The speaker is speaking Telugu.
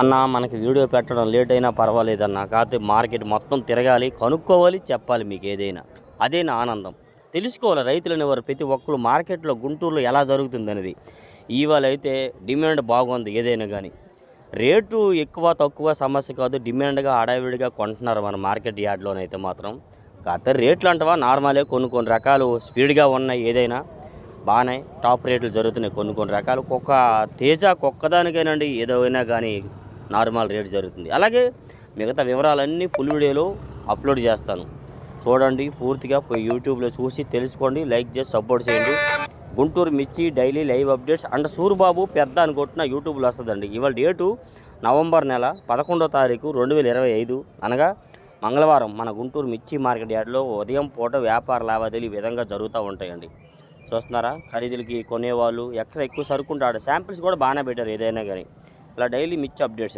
అన్న మనకి వీడియో పెట్టడం లేట్ అయినా పర్వాలేదన్న కాకపోతే మార్కెట్ మొత్తం తిరగాలి కనుక్కోవాలి చెప్పాలి మీకు ఏదైనా. అదే నా ఆనందం. తెలుసుకోవాలి రైతులని వారు ప్రతి ఒక్కరు మార్కెట్లో గుంటూరులో ఎలా జరుగుతుంది అనేది ఇవాళ అయితే డిమాండ్ బాగుంది ఏదైనా కానీ రేటు ఎక్కువ తక్కువ సమస్య కాదు డిమాండ్గా అడావిడిగా కొంటున్నారు మన మార్కెట్ యార్డ్లోనైతే మాత్రం. కాకపోతే రేట్లు అంటవా నార్మలే కొన్ని కొన్ని రకాలు స్పీడ్గా ఉన్నాయి ఏదైనా. బాగానే టాప్ రేట్లు జరుగుతున్నాయి కొన్ని కొన్ని రకాలు. కుక్క తేజ కుక్కదానికైనండి ఏదైనా కానీ నార్మల్ రేట్ జరుగుతుంది. అలాగే మిగతా వివరాలన్నీ ఫుల్ వీడియోలో అప్లోడ్ చేస్తాను. చూడండి పూర్తిగా పోయి యూట్యూబ్లో చూసి తెలుసుకోండి లైక్ చేసి సపోర్ట్ చేయండి. గుంటూరు మిర్చి డైలీ లైవ్ అప్డేట్స్ అండ్ సూర్బాబు పెద్ద అని కొట్టిన యూట్యూబ్లో వస్తుందండి. ఇవాళ డేటు నవంబర్ నెల పదకొండో తారీఖు రెండు వేల ఇరవై ఐదు. అనగా మంగళవారం మన గుంటూరు మిర్చి మార్కెట్ యార్డ్లో ఉదయం పూట వ్యాపార లావాదేవీలు ఈ విధంగా జరుగుతూ ఉంటాయండి. చూస్తున్నారా? ఖరీదులకి కొనేవాళ్ళు ఎక్కడ ఎక్కువ సరుకుంటాడు శాంపిల్స్ కూడా బాగానే పెట్టారు ఏదైనా కానీ. ఇలా డైలీ మిర్చి అప్డేట్స్